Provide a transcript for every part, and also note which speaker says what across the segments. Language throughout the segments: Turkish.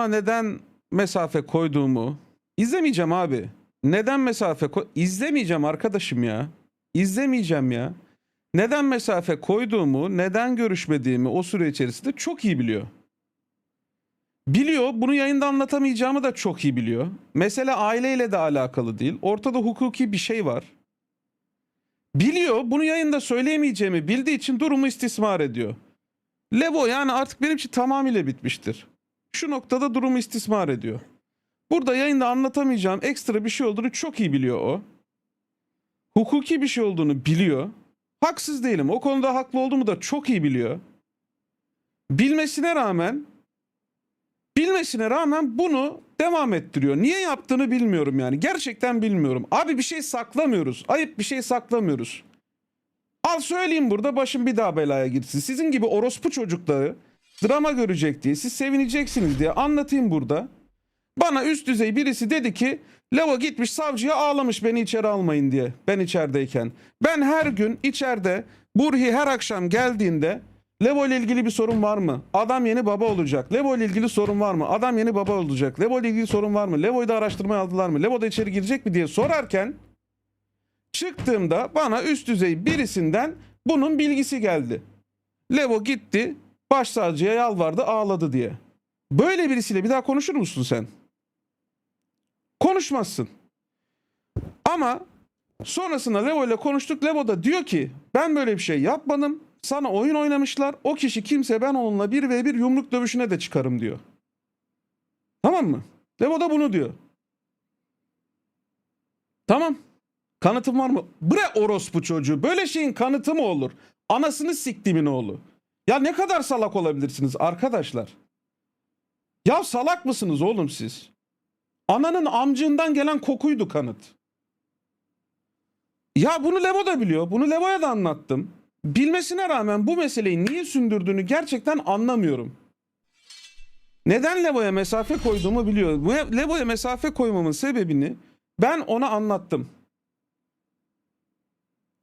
Speaker 1: Anlatma neden mesafe koyduğumu izlemeyeceğim abi. Neden mesafe koy... İzlemeyeceğim arkadaşım ya. İzlemeyeceğim ya. Neden mesafe koyduğumu, neden görüşmediğimi o süre içerisinde çok iyi biliyor. Biliyor, bunu yayında anlatamayacağımı da çok iyi biliyor. Mesele aileyle de alakalı değil. Ortada hukuki bir şey var. Biliyor, bunu yayında söyleyemeyeceğimi bildiği için durumu istismar ediyor. Levo yani artık benim için tamamıyla bitmiştir. Şu noktada durumu istismar ediyor. Burada yayında anlatamayacağım ekstra bir şey olduğunu çok iyi biliyor o. Hukuki bir şey olduğunu biliyor. Haksız değilim. O konuda haklı olduğumu da çok iyi biliyor. Bilmesine rağmen bilmesine rağmen bunu devam ettiriyor. Niye yaptığını bilmiyorum yani. Gerçekten bilmiyorum. Abi bir şey saklamıyoruz. Ayıp bir şey saklamıyoruz. Al söyleyeyim burada başım bir daha belaya girsin. Sizin gibi orospu çocukları drama görecek diye siz sevineceksiniz diye anlatayım burada. Bana üst düzey birisi dedi ki Lava gitmiş savcıya ağlamış beni içeri almayın diye ben içerideyken. Ben her gün içeride Burhi her akşam geldiğinde Levo ile ilgili bir sorun var mı? Adam yeni baba olacak. Levo ile ilgili sorun var mı? Adam yeni baba olacak. Levo ile ilgili sorun var mı? Levo'yu da araştırmaya aldılar mı? Levo da içeri girecek mi diye sorarken çıktığımda bana üst düzey birisinden bunun bilgisi geldi. Levo gitti başsavcıya yalvardı ağladı diye. Böyle birisiyle bir daha konuşur musun sen? Konuşmazsın. Ama sonrasında Levo ile konuştuk. Levo da diyor ki ben böyle bir şey yapmadım. Sana oyun oynamışlar. O kişi kimse ben onunla bir ve bir yumruk dövüşüne de çıkarım diyor. Tamam mı? Levo da bunu diyor. Tamam. Kanıtın var mı? Bre orospu çocuğu. Böyle şeyin kanıtı mı olur? Anasını siktimin oğlu. Ya ne kadar salak olabilirsiniz arkadaşlar? Ya salak mısınız oğlum siz? Ananın amcığından gelen kokuydu kanıt. Ya bunu Levo da biliyor. Bunu Levo'ya da anlattım. Bilmesine rağmen bu meseleyi niye sündürdüğünü gerçekten anlamıyorum. Neden Levo'ya mesafe koyduğumu biliyor. Bu Levo'ya mesafe koymamın sebebini ben ona anlattım.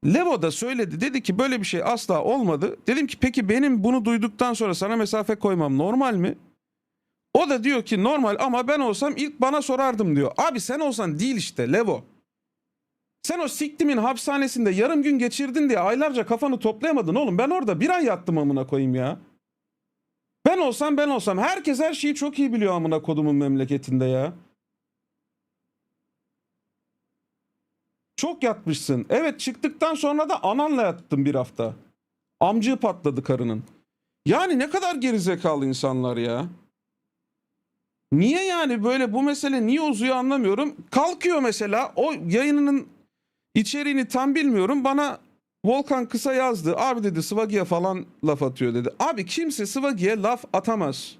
Speaker 1: Levo da söyledi. Dedi ki böyle bir şey asla olmadı. Dedim ki peki benim bunu duyduktan sonra sana mesafe koymam normal mi? O da diyor ki normal ama ben olsam ilk bana sorardım diyor. Abi sen olsan değil işte Levo. Sen o siktimin hapishanesinde yarım gün geçirdin diye aylarca kafanı toplayamadın oğlum. Ben orada bir ay yattım amına koyayım ya. Ben olsam ben olsam. Herkes her şeyi çok iyi biliyor amına kodumun memleketinde ya. Çok yatmışsın. Evet çıktıktan sonra da ananla yattım bir hafta. Amcığı patladı karının. Yani ne kadar gerizekalı insanlar ya. Niye yani böyle bu mesele niye uzuyor anlamıyorum. Kalkıyor mesela o yayınının içeriğini tam bilmiyorum. Bana Volkan kısa yazdı. Abi dedi Sıvagi'ye falan laf atıyor dedi. Abi kimse Sıvagi'ye laf atamaz.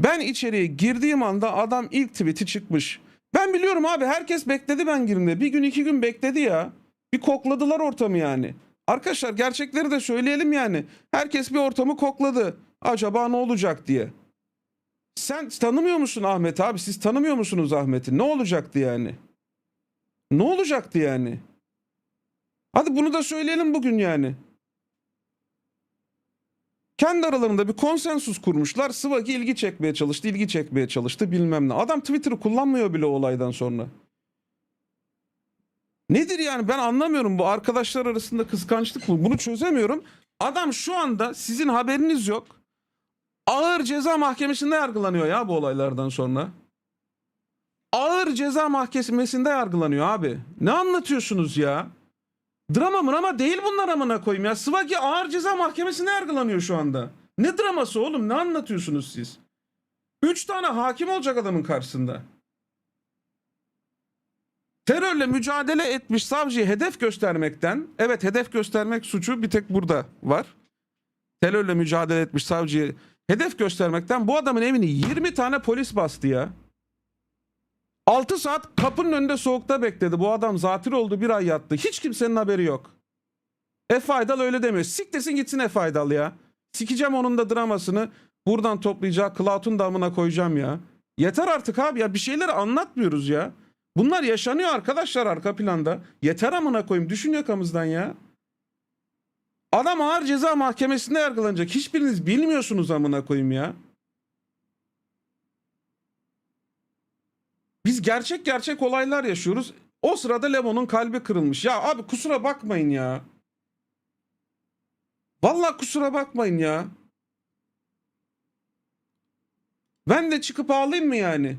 Speaker 1: Ben içeriye girdiğim anda adam ilk tweet'i çıkmış. Ben biliyorum abi herkes bekledi ben girdiğimde. Bir gün iki gün bekledi ya. Bir kokladılar ortamı yani. Arkadaşlar gerçekleri de söyleyelim yani. Herkes bir ortamı kokladı. Acaba ne olacak diye. Sen tanımıyor musun Ahmet abi? Siz tanımıyor musunuz Ahmet'i? Ne olacaktı yani? Ne olacaktı yani? Hadi bunu da söyleyelim bugün yani. Kendi aralarında bir konsensus kurmuşlar. Sıvaki ilgi çekmeye çalıştı, ilgi çekmeye çalıştı bilmem ne. Adam Twitter'ı kullanmıyor bile olaydan sonra. Nedir yani ben anlamıyorum bu arkadaşlar arasında kıskançlık mı? Bunu çözemiyorum. Adam şu anda sizin haberiniz yok. Ağır ceza mahkemesinde yargılanıyor ya bu olaylardan sonra. Ağır ceza mahkemesinde yargılanıyor abi. Ne anlatıyorsunuz ya? Drama mı ama değil bunlar amına koyayım ya. Sıvaki ağır ceza mahkemesinde yargılanıyor şu anda. Ne draması oğlum? Ne anlatıyorsunuz siz? Üç tane hakim olacak adamın karşısında. Terörle mücadele etmiş savcıyı hedef göstermekten, evet hedef göstermek suçu bir tek burada var. Terörle mücadele etmiş savcıyı hedef göstermekten bu adamın evini 20 tane polis bastı ya. 6 saat kapının önünde soğukta bekledi. Bu adam zatür oldu bir ay yattı. Hiç kimsenin haberi yok. Efe Aydal öyle demiyor. Siktesin gitsin Efe Aydal ya. Sikeceğim onun da dramasını. Buradan toplayacağı Cloud'un damına koyacağım ya. Yeter artık abi ya bir şeyleri anlatmıyoruz ya. Bunlar yaşanıyor arkadaşlar arka planda. Yeter amına koyayım düşün yakamızdan ya. Adam ağır ceza mahkemesinde yargılanacak. Hiçbiriniz bilmiyorsunuz amına koyayım ya. Biz gerçek gerçek olaylar yaşıyoruz. O sırada Levo'nun kalbi kırılmış. Ya abi kusura bakmayın ya. Vallahi kusura bakmayın ya. Ben de çıkıp ağlayayım mı yani?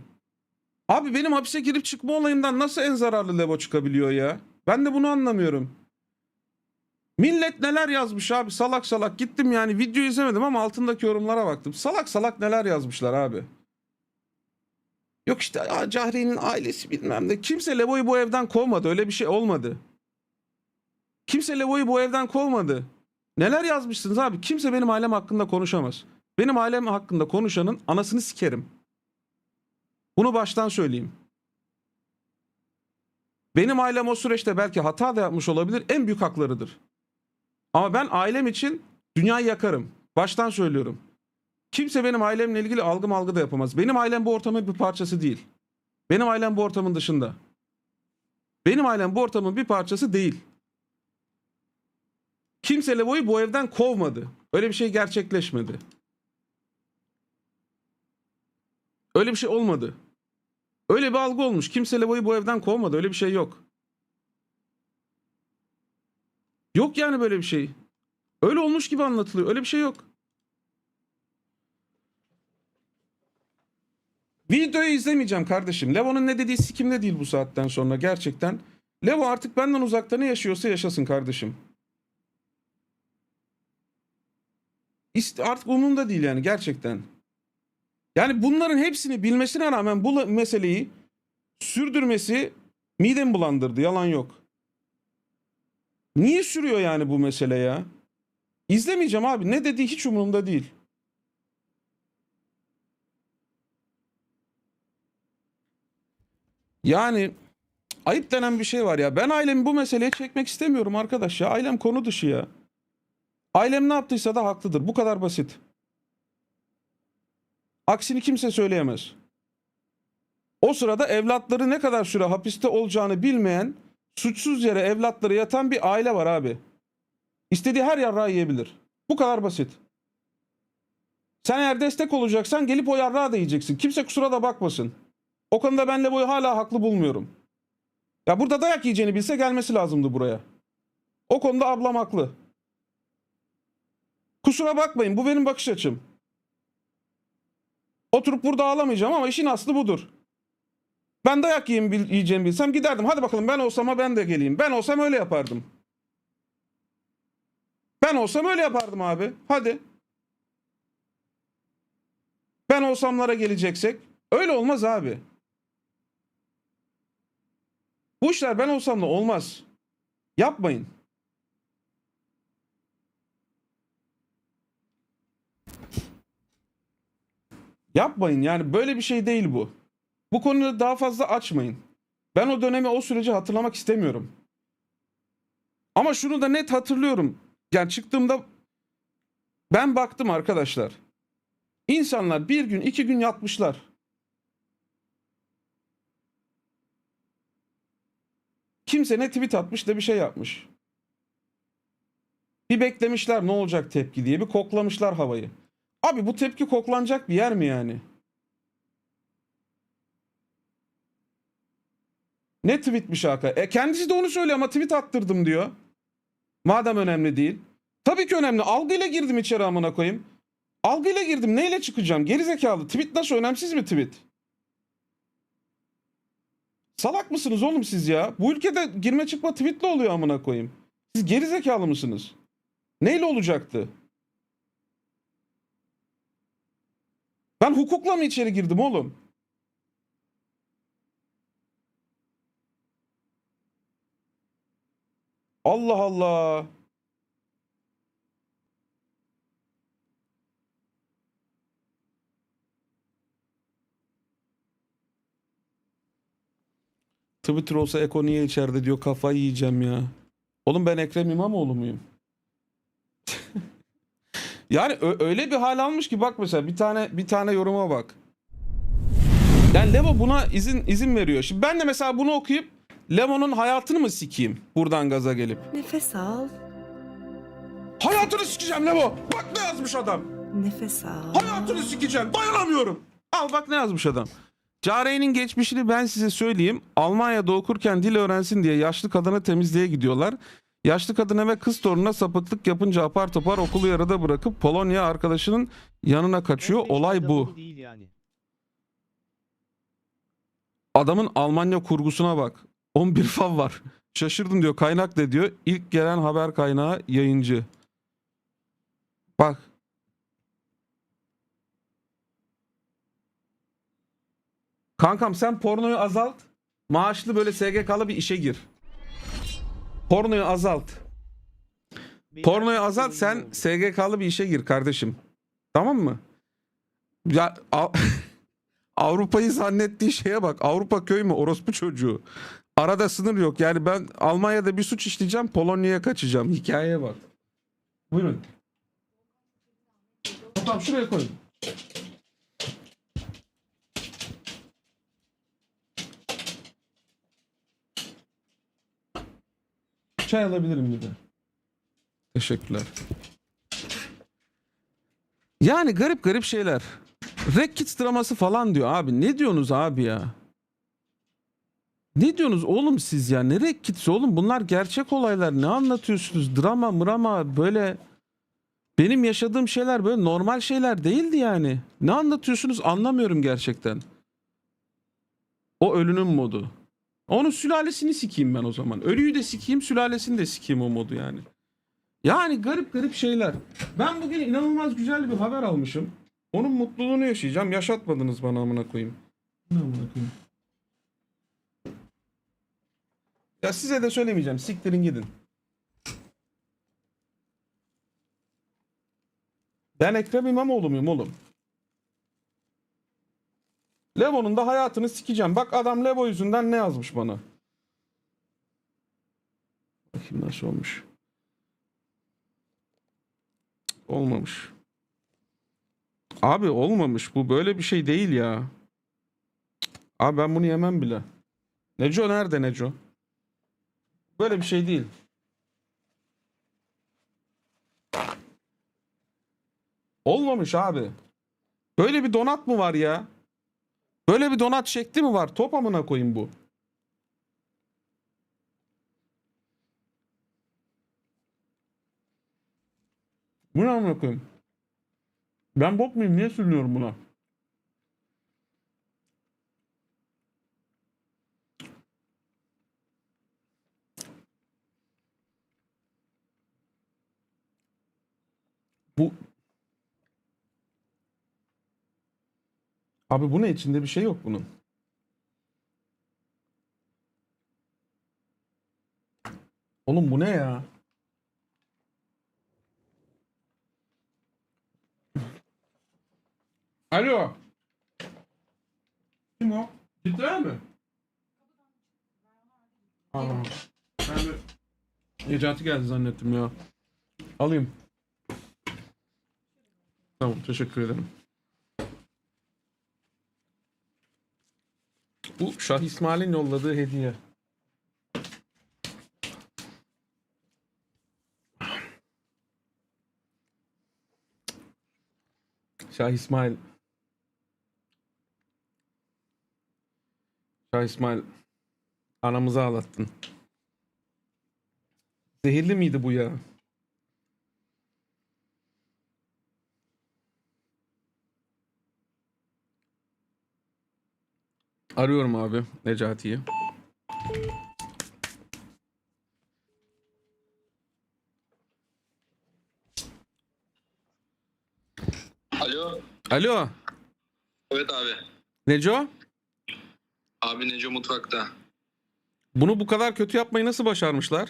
Speaker 1: Abi benim hapise girip çıkma olayımdan nasıl en zararlı Levo çıkabiliyor ya? Ben de bunu anlamıyorum. Millet neler yazmış abi salak salak gittim yani video izlemedim ama altındaki yorumlara baktım. Salak salak neler yazmışlar abi. Yok işte "Aa, Cahre'nin ailesi bilmem ne. Kimse Levo'yu bu evden kovmadı öyle bir şey olmadı. Kimse Levo'yu bu evden kovmadı. Neler yazmışsınız abi? Kimse benim ailem hakkında konuşamaz. Benim ailem hakkında konuşanın anasını sikerim. Bunu baştan söyleyeyim. Benim ailem o süreçte belki hata da yapmış olabilir. En büyük haklarıdır. Ama ben ailem için dünyayı yakarım. Baştan söylüyorum. Kimse benim ailemle ilgili algı malgı da yapamaz. Benim ailem bu ortamın bir parçası değil. Benim ailem bu ortamın dışında. Benim ailem bu ortamın bir parçası değil. Kimse Levo'yu bu evden kovmadı. Öyle bir şey gerçekleşmedi. Öyle bir şey olmadı. Öyle bir algı olmuş. Kimse Levo'yu bu evden kovmadı. Öyle bir şey yok. Yok yani böyle bir şey. Öyle olmuş gibi anlatılıyor. Öyle bir şey yok. Videoyu izlemeyeceğim kardeşim. Levo'nun ne dediği sikimde değil bu saatten sonra gerçekten. Levo artık benden uzakta ne yaşıyorsa yaşasın kardeşim. Artık umurumda değil yani gerçekten. Yani bunların hepsini bilmesine rağmen bu meseleyi sürdürmesi midem bulandırdı. Yalan yok. Niye sürüyor yani bu mesele ya? İzlemeyeceğim abi. Ne dediği hiç umurumda değil. Yani ayıp denen bir şey var ya. Ben ailemi bu meseleye çekmek istemiyorum arkadaş ya. Ailem konu dışı ya. Ailem ne yaptıysa da haklıdır. Bu kadar basit. Aksini kimse söyleyemez. O sırada evlatları ne kadar süre hapiste olacağını bilmeyen, suçsuz yere evlatları yatan bir aile var abi. İstediği her yarrağı yiyebilir. Bu kadar basit. Sen eğer destek olacaksan gelip o yarrağı da yiyeceksin. Kimse kusura da bakmasın. O konuda ben Levo'yu hala haklı bulmuyorum. Ya burada dayak yiyeceğini bilse gelmesi lazımdı buraya. O konuda ablam haklı. Kusura bakmayın bu benim bakış açım. Oturup burada ağlamayacağım ama işin aslı budur. Ben dayak yiyeyim, yiyeceğimi bilsem giderdim. Hadi bakalım ben olsam ben de geleyim. Ben olsam öyle yapardım. Ben olsam öyle yapardım abi. Hadi. Ben olsamlara geleceksek öyle olmaz abi. Bu işler ben olsam da olmaz. Yapmayın. Yapmayın yani böyle bir şey değil bu. Bu konuyu daha fazla açmayın. Ben o dönemi o süreci hatırlamak istemiyorum. Ama şunu da net hatırlıyorum. Yani çıktığımda ben baktım arkadaşlar. İnsanlar bir gün iki gün yatmışlar. Kimse ne tweet atmış ne bir şey yapmış. Bir beklemişler ne olacak tepki diye bir koklamışlar havayı. Abi bu tepki koklanacak bir yer mi yani? Ne tweetmiş Hakan? E kendisi de onu söylüyor ama tweet attırdım diyor. Madem önemli değil. Tabii ki önemli. Algıyla girdim içeri amına koyayım. Algıyla girdim. Neyle çıkacağım? Geri zekalı. Tweet nasıl önemsiz mi tweet? Salak mısınız oğlum siz ya? Bu ülkede girme çıkma tweetle oluyor amına koyayım. Siz geri zekalı mısınız? Neyle olacaktı? Ben hukukla mı içeri girdim oğlum? Allah Allah. Twitter olsa Eko niye içeride diyor kafayı yiyeceğim ya. Oğlum ben Ekrem İmamoğlu muyum? yani öyle bir hal almış ki bak mesela bir tane bir tane yoruma bak. Yani Levo buna izin izin veriyor. Şimdi ben de mesela bunu okuyup Levo'nun hayatını mı sikeyim buradan gaza gelip?
Speaker 2: Nefes al,
Speaker 1: Hayatını sikeceğim Levo. Bak ne yazmış adam.
Speaker 2: nefes al.
Speaker 1: Hayatını sikeceğim. Dayanamıyorum. Al bak ne yazmış adam. Care'nin geçmişini ben size söyleyeyim. Almanya'da okurken dil öğrensin diye yaşlı kadını temizliğe gidiyorlar. Yaşlı kadına ve kız torununa sapıklık yapınca apar topar okulu yarıda bırakıp Polonya arkadaşının yanına kaçıyor.
Speaker 2: 15
Speaker 1: Olay bu. Adamın Almanya kurgusuna bak. 11 fav var. Şaşırdım diyor. Kaynak ne diyor? İlk gelen haber kaynağı yayıncı. Bak. Kankam sen pornoyu azalt. Maaşlı böyle SGK'lı bir işe gir. Pornoyu azalt. Pornoyu azalt sen. SGK'lı bir işe gir kardeşim. Tamam mı? Ya Av- Avrupa'yı zannettiği şeye bak. Avrupa köy mü? Orospu çocuğu. Arada sınır yok. Yani ben Almanya'da bir suç işleyeceğim. Polonya'ya kaçacağım. Hikayeye bak. Buyurun. Tamam şuraya koyun. Çay alabilirim bir de. Teşekkürler. Yani garip garip şeyler. Kids draması falan diyor abi. Ne diyorsunuz abi ya? Ne diyorsunuz oğlum siz ya? Ne Rek Kids oğlum? Bunlar gerçek olaylar. Ne anlatıyorsunuz? Drama mrama böyle... Benim yaşadığım şeyler böyle normal şeyler değildi yani. Ne anlatıyorsunuz anlamıyorum gerçekten. O ölünün modu. Onun sülalesini sikeyim ben o zaman. Ölüyü de sikeyim, sülalesini de sikeyim o modu yani. Yani garip garip şeyler. Ben bugün inanılmaz güzel bir haber almışım. Onun mutluluğunu yaşayacağım. Yaşatmadınız bana amına koyayım. Ne amına koyayım? Ya size de söylemeyeceğim. Siktirin gidin. Ben Ekrem İmamoğlu muyum oğlum? Levo'nun da hayatını sikeceğim. Bak adam Levo yüzünden ne yazmış bana. Bakayım nasıl olmuş. Olmamış. Abi olmamış. Bu böyle bir şey değil ya. Abi ben bunu yemem bile. Neco nerede Neco? Böyle bir şey değil. Olmamış abi. Böyle bir donat mı var ya? Böyle bir donat şekli mi var? Top amına koyayım bu. Bu ne amına koyayım? Ben bok muyum? Niye sürünüyorum buna? Bu Abi bu ne içinde bir şey yok bunun. Oğlum bu ne ya? Alo. Kim o? Cidden mi? Aa, ben de Necati geldi zannettim ya. Alayım. Tamam teşekkür ederim. Bu Şah İsmail'in yolladığı hediye. Şah İsmail. Şah İsmail. Anamızı ağlattın. Zehirli miydi bu ya? Arıyorum abi Necati'yi.
Speaker 3: Alo.
Speaker 1: Alo.
Speaker 3: Evet abi.
Speaker 1: Neco?
Speaker 3: Abi Neco mutfakta.
Speaker 1: Bunu bu kadar kötü yapmayı nasıl başarmışlar?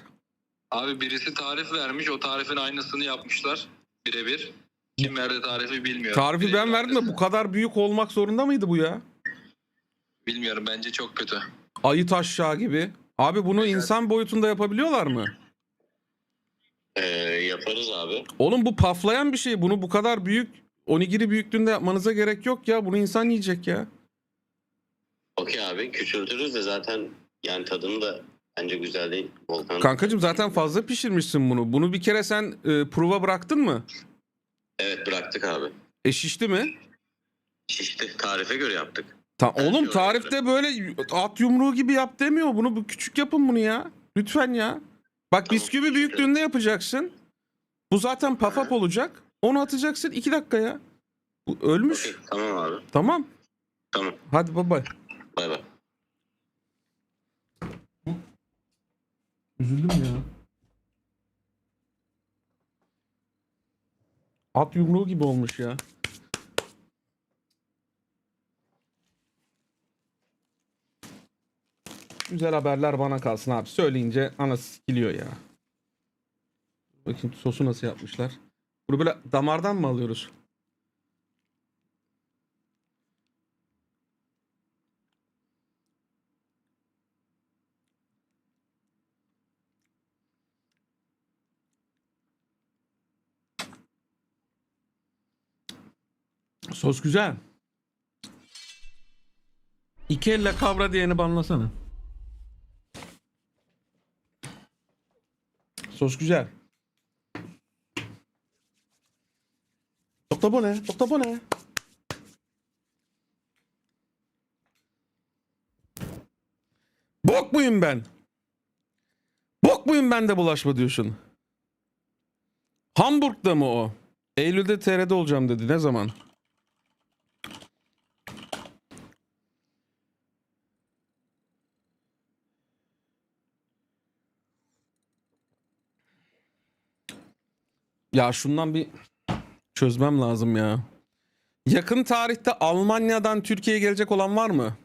Speaker 3: Abi birisi tarif vermiş. O tarifin aynısını yapmışlar. Birebir. Kim verdi tarifi bilmiyorum.
Speaker 1: Tarifi ben verdim de bu kadar büyük olmak zorunda mıydı bu ya?
Speaker 3: Bilmiyorum. Bence çok kötü.
Speaker 1: Ayı taşşağı gibi. Abi bunu insan boyutunda yapabiliyorlar mı?
Speaker 4: Ee, yaparız abi.
Speaker 1: Oğlum bu paflayan bir şey. Bunu bu kadar büyük onigiri büyüklüğünde yapmanıza gerek yok ya. Bunu insan yiyecek ya.
Speaker 4: Okey abi küçültürüz de zaten yani tadını da bence güzel değil. Volkan.
Speaker 1: Kankacım zaten fazla pişirmişsin bunu. Bunu bir kere sen e, prova bıraktın mı?
Speaker 4: Evet bıraktık abi.
Speaker 1: E şişti mi?
Speaker 4: Şişti. Tarife göre yaptık.
Speaker 1: Ta oğlum
Speaker 4: şey
Speaker 1: tarifte böyle at yumruğu gibi yap demiyor. Bunu bu küçük yapın bunu ya. Lütfen ya. Bak
Speaker 4: Tamam,
Speaker 1: bisküvi büyüklüğünde yapacaksın. Bu zaten pafap olacak. Onu atacaksın 2 dakika ya. Bu ölmüş.
Speaker 4: Okey, tamam abi.
Speaker 1: Tamam.
Speaker 4: Tamam.
Speaker 1: Hadi baba.
Speaker 4: Bay bay.
Speaker 1: Üzüldüm ya. At yumruğu gibi olmuş ya. Güzel haberler bana kalsın abi. Söyleyince anası sikiliyor ya. Bakayım sosu nasıl yapmışlar. Bunu böyle damardan mı alıyoruz? Sos güzel. İki elle kavra diyeni banlasana. Sos güzel. Doktor bu ne? Doktor bu ne? Bok muyum ben? Bok muyum ben de bulaşma diyorsun? Hamburg'da mı o? Eylül'de TR'de olacağım dedi. Ne zaman? Ya şundan bir çözmem lazım ya. Yakın tarihte Almanya'dan Türkiye'ye gelecek olan var mı?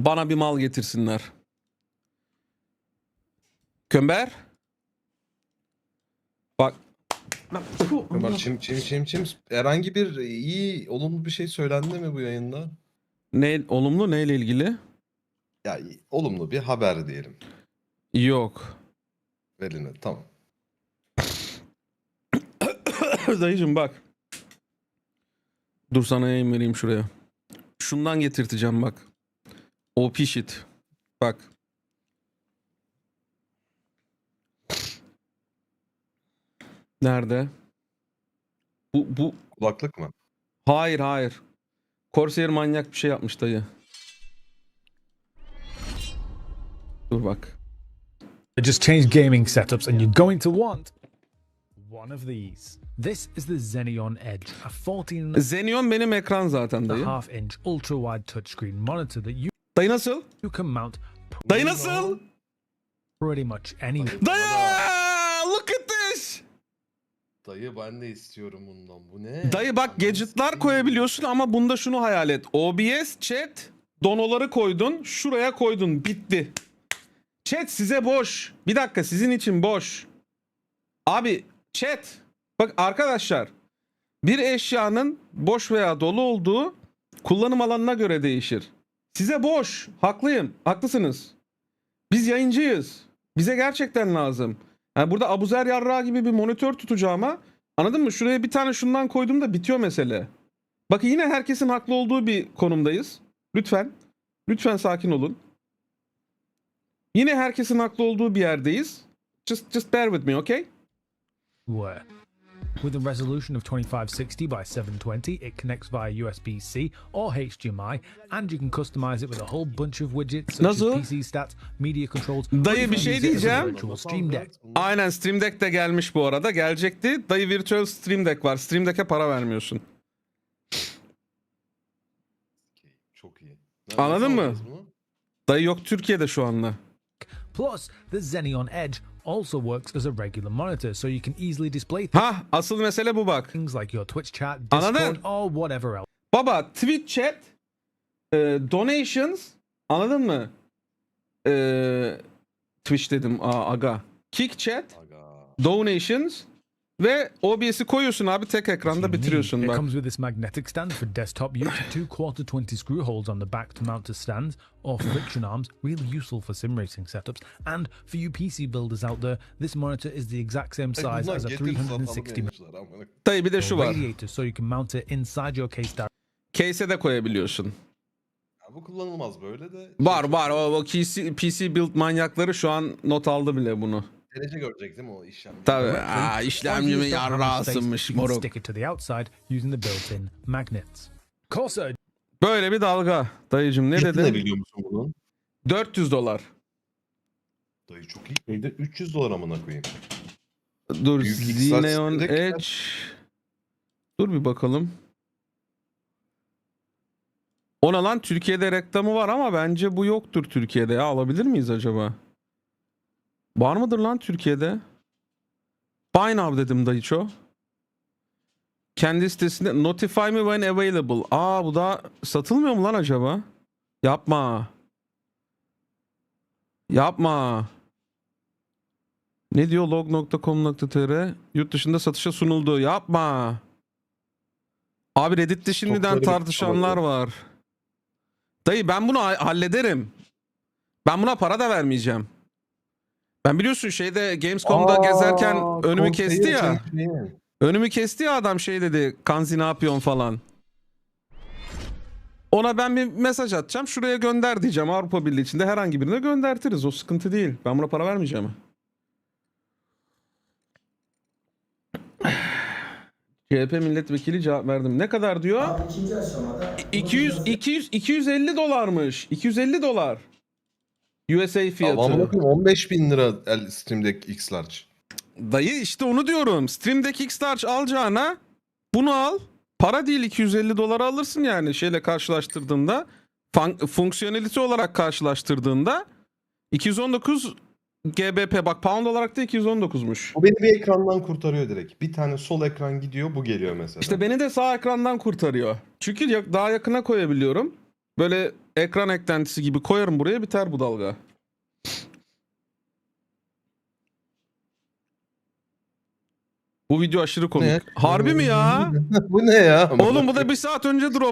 Speaker 1: Bana bir mal getirsinler. Kömber? Bak.
Speaker 5: Ömer çim çim çim çim herhangi bir iyi olumlu bir şey söylendi mi bu yayında?
Speaker 1: Ne olumlu neyle ilgili?
Speaker 5: Ya olumlu bir haber diyelim.
Speaker 1: Yok.
Speaker 5: Veline tamam.
Speaker 1: Dayıcım bak. Dur sana yayın vereyim şuraya. Şundan getirteceğim bak. O pişit. Bak. Nerede? Bu bu
Speaker 5: Kulaklık mı?
Speaker 1: hayır hayır. Corsair manyak bir şey yapmış dayı. Dur bak.
Speaker 6: Just changed gaming setups and you're going to want one of these. This is the Xeneon Edge, a 14 and
Speaker 1: Xeneon benim ekran zaten
Speaker 6: a
Speaker 1: dayı.
Speaker 6: half inch ultra wide touchscreen monitor that you,
Speaker 1: Dayı nasıl?
Speaker 6: you can mount
Speaker 1: Dayı
Speaker 6: pretty
Speaker 1: nasıl?
Speaker 6: pretty much anywhere.
Speaker 1: Dayı! Look at this!
Speaker 5: Dayı ben de istiyorum bundan. Bu ne?
Speaker 1: Dayı bak gadgetlar koyabiliyorsun ama bunda şunu hayal et. OBS chat donoları koydun şuraya koydun bitti. Chat size boş. Bir dakika sizin için boş. Abi chat bak arkadaşlar bir eşyanın boş veya dolu olduğu kullanım alanına göre değişir. Size boş. Haklıyım. Haklısınız. Biz yayıncıyız. Bize gerçekten lazım. Yani burada Abuzer Yarrağı gibi bir monitör tutacağıma Anladın mı? Şuraya bir tane şundan koydum da bitiyor mesele. Bakın yine herkesin haklı olduğu bir konumdayız. Lütfen. Lütfen sakin olun. Yine herkesin haklı olduğu bir yerdeyiz. Just just bear with me, okay?
Speaker 6: With a resolution of 2560 by 720, it connects via USB-C or HDMI, and you can customize it with a whole bunch of widgets such
Speaker 1: Nasıl?
Speaker 6: as PC stats, media controls.
Speaker 1: Dayı, bir şey diyeceğim.
Speaker 6: Stream Deck.
Speaker 1: Aynen Stream Deck de gelmiş bu arada. Gelecekti. Dayı Virtual Stream Deck var. Stream Deck'e para vermiyorsun.
Speaker 5: Çok iyi.
Speaker 1: Anladın mı? Dayı yok Türkiye'de şu anda.
Speaker 6: Plus, the Xeneon Edge also works as a regular monitor, so you can easily display
Speaker 1: Ha asıl mesele bu bak.
Speaker 6: things like your Twitch chat,
Speaker 1: Anladın?
Speaker 6: Discord, or whatever else.
Speaker 1: Baba Twitch chat e, donations anladın mı? E, Twitch dedim aa, aga. Kick chat
Speaker 5: Aga.
Speaker 1: donations ve OBS'i koyuyorsun abi tek ekranda bitiriyorsun
Speaker 6: It
Speaker 1: bak.
Speaker 6: comes with this magnetic stand for desktop use, two quarter 20 screw holes on the back to mount to stands or friction arms, really useful for sim racing setups. And for you PC builders out there, this monitor is the exact same size as a
Speaker 5: getir satalım
Speaker 6: 360
Speaker 5: demişler amına.
Speaker 1: Dayı bir de şu var.
Speaker 6: radiator, so you can mount it inside your case
Speaker 1: Case'e de koyabiliyorsun.
Speaker 5: Ya bu kullanılmaz böyle de.
Speaker 1: Var var o, o PC, PC build manyakları şu an not aldı bile bunu.
Speaker 5: Derece görecek değil mi o işlem?
Speaker 1: Tabii. Aa, işlemcimin yarrağı ısınmış moruk.
Speaker 6: stick it to the outside using the built-in magnets. Corsair
Speaker 1: Böyle bir dalga. Dayıcım ne
Speaker 5: Fiyatı ne
Speaker 1: dedin?
Speaker 5: biliyor musun bunun?
Speaker 1: 400 dolar.
Speaker 5: Dayı çok iyi. Şeyde 300 dolar amına koyayım.
Speaker 1: Dur
Speaker 5: Büyük Xbox
Speaker 1: Xeneon Edge. Dur bir bakalım. Ona lan Türkiye'de reklamı var ama bence bu yoktur Türkiye'de ya. Alabilir miyiz acaba? Var mıdır lan Türkiye'de? Buy dedim dayıço. Kendi sitesinde notify me when available. Aa bu da satılmıyor mu lan acaba? Yapma. Yapma. Ne diyor log.com.tr yurt dışında satışa sunuldu. Yapma. Abi Reddit'te şimdiden
Speaker 5: bitmiş
Speaker 1: tartışanlar
Speaker 5: olabilir.
Speaker 1: var. Dayı ben bunu ha- hallederim. Ben buna para da vermeyeceğim. Ben biliyorsun şeyde Gamescom'da
Speaker 5: Aa,
Speaker 1: gezerken önümü
Speaker 5: Corsair
Speaker 1: kesti ya.
Speaker 5: şeyin.
Speaker 1: Önümü kesti ya adam şey dedi. Kanzi ne yapıyorsun falan. Ona ben bir mesaj atacağım. Şuraya gönder diyeceğim. Avrupa Birliği içinde herhangi birine göndertiriz. O sıkıntı değil. Ben buna para vermeyeceğim. CHP milletvekili cevap verdim. Ne kadar diyor?
Speaker 7: Abi ikinci aşamada
Speaker 1: 200 200 250 dolarmış. 250 dolar. USA
Speaker 5: Ama
Speaker 1: fiyatı.
Speaker 5: amına koyayım 15 bin lira el Steam Deck X Large.
Speaker 1: Dayı işte onu diyorum. Stream Deck X-Large alacağına bunu al. Para değil 250 dolara alırsın yani şeyle karşılaştırdığında. Fun- fonksiyonelite olarak karşılaştırdığında 219 GBP bak pound olarak da 219'muş.
Speaker 5: Bu beni bir ekrandan kurtarıyor direkt. Bir tane sol ekran gidiyor bu geliyor mesela.
Speaker 1: İşte beni de sağ ekrandan kurtarıyor. Çünkü ya- daha yakına koyabiliyorum. Böyle ekran eklentisi gibi koyarım buraya biter bu dalga. Bu video aşırı komik.
Speaker 5: Ne?
Speaker 1: Harbi mi ya?
Speaker 5: bu ne ya?
Speaker 1: Oğlum bu da bir saat önce drop